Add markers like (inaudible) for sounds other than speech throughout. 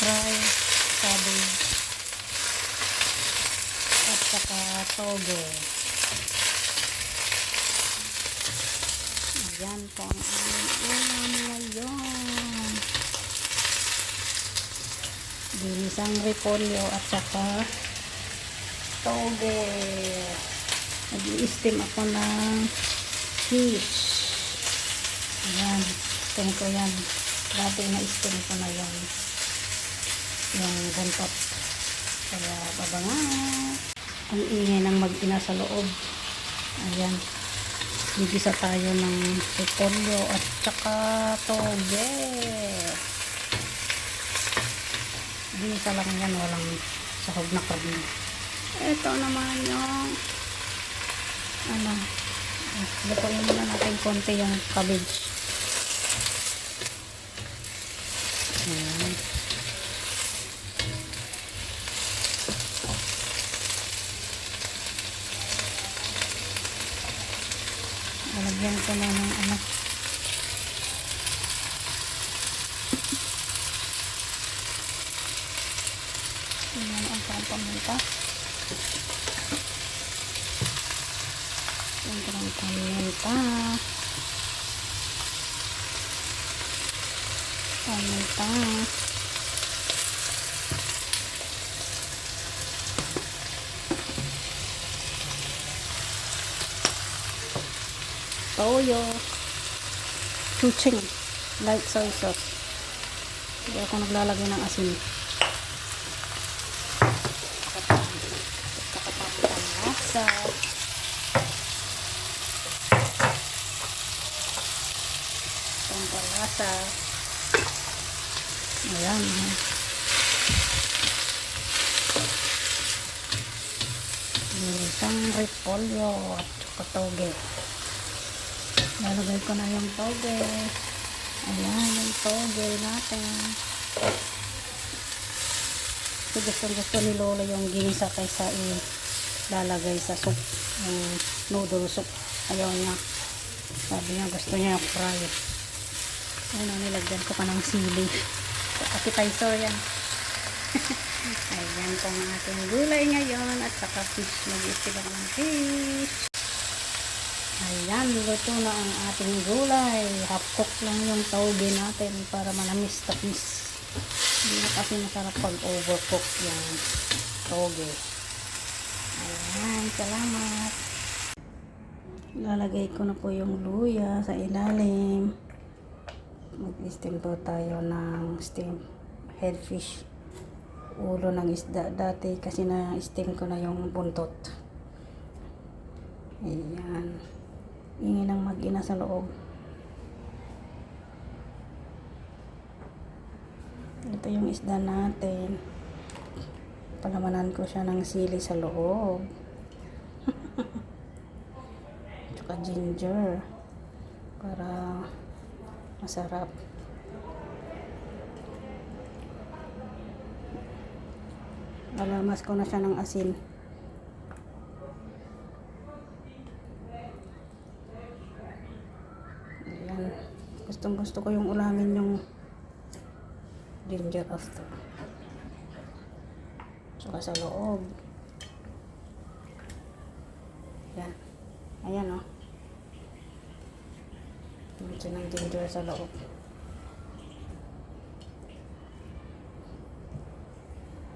fry cabbage at saka togo ayan po ang aming ulam ngayon. Binisang repolyo at saka toge. Nag-i-steam ako ng fish. Ayan, ito ko yan. Dati na-steam ko na yan. Yung gantot. Kaya babangan. Ang ingay ng mag-ina sa loob. Ayan. Gigisa tayo ng repolyo at saka toge. Gisa lang yan. Walang sahog na karne. Ito naman yung ano. Lutuin muna natin konti yung cabbage. Ayan. Lalagyan ko na ng ano. Ayan ang pampamunta. Ayan ko ng pamunta. Toyo. Chuching. Light soy sauce. Hindi ako naglalagay ng asin. Lasa. Pampalasa. Ayan. Isang repolyo at saka toge. Lalagay ko na yung toge. Ayan, yung toge natin. So, gusto gusto ni Lola yung ginisa kaysa ilalagay sa soup. Yung noodle soup. Ayaw niya. Sabi niya, gusto niya yung fry. Ayun, nilagyan ko pa ng sili. Appetizer yan. (laughs) Ayan po ang ating gulay ngayon at saka fish. Mag-isip ako ng fish. Ayan, luto na ang ating gulay. Half cook lang yung tauge natin para manamis-tamis. Hindi na kasi masarap pag overcook yung tauge. Ayan, salamat. Lalagay ko na po yung luya sa ilalim. Mag-steam po tayo ng steam headfish. Ulo ng isda dati kasi na-steam ko na yung buntot. Ayan. Ingin ng mag-ina sa loob. Ito yung isda natin. Palamanan ko siya ng sili sa loob. (laughs) Tsaka ginger. Para masarap. Alamas ko na siya ng asin. Ayan. Gustong gusto ko yung ulamin yung ginger after. Saka sa loob. Ayan. Ayan o. Oh. Medyo ng ginger sa loob.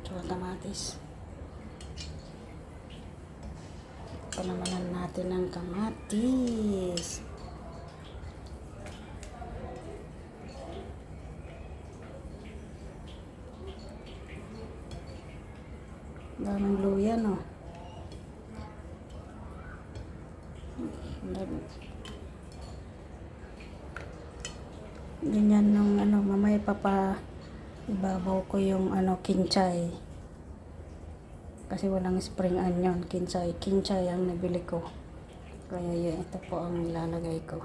Saka kamatis. Panamanan natin ng kamatis. Daming luya, no? Ganyan nung ano, mamaya papa ibabaw ko yung ano, kinchay. Kasi walang spring onion, kinchay. Kinchay ang nabili ko. Kaya yun, ito po ang nilalagay ko.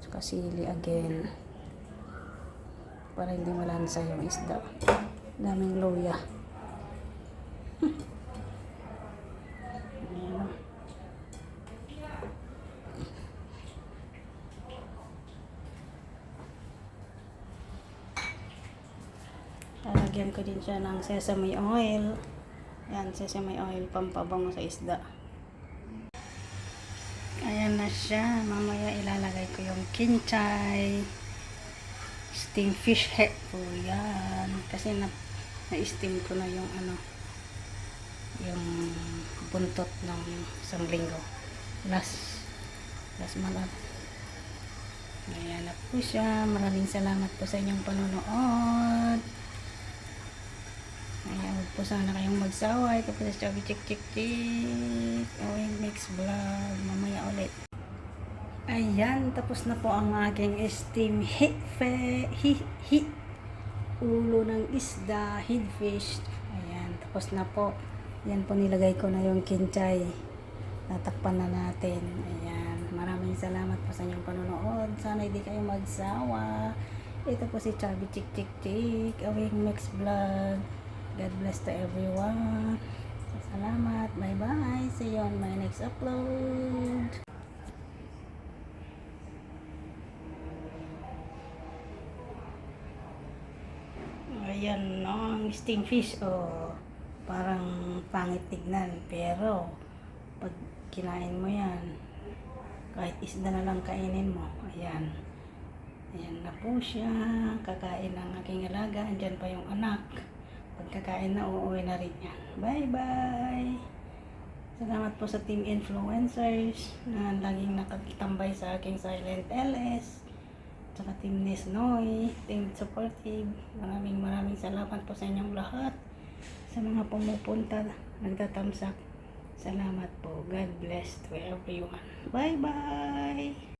Saka sili again. Para hindi malansa yung isda. Daming luya. Lalagyan ko din siya ng sesame oil. Yan, sesame oil, pampabango sa isda. Ayan na siya. Mamaya ilalagay ko yung kinchay. Steam fish head po yan. Kasi na, na-steam ko na yung ano, yung buntot ng isang linggo. Last, last month. Ayan na po siya. Maraming salamat po sa inyong panonood. Ayan, huwag po sana kayong magsawa. Ito po sa Chubby Chick Chick Chick. Awing Mix Vlog. Mamaya ulit. Ayan, tapos na po ang aking steam hit fe, hi, hi, ulo ng isda, head fish. Ayan, tapos na po. Yan po nilagay ko na yung kinchay. Tatakpan na natin. Ayan, maraming salamat po sa inyong panonood. Sana hindi kayo magsawa. Ito po si Chubby Chick Chick Chick. Awing Mix Vlog. God bless to everyone. Salamat. Bye-bye. See you on my next upload. Ayan, no, ang fish, oh, parang pangit tignan, pero pag kinain mo yan, kahit isda na lang kainin mo, ayan, ayan na po siya, kakain ng aking alaga, andyan pa yung anak, pagkakain na, uuwi na rin yan. Bye-bye! Salamat po sa team influencers na laging nakatambay sa aking silent LS. Tsaka Team Nesnoy, Team Supportive. Maraming maraming salamat po sa inyong lahat sa mga pumupunta, nagtatamsak. Salamat po. God bless to everyone. Bye-bye!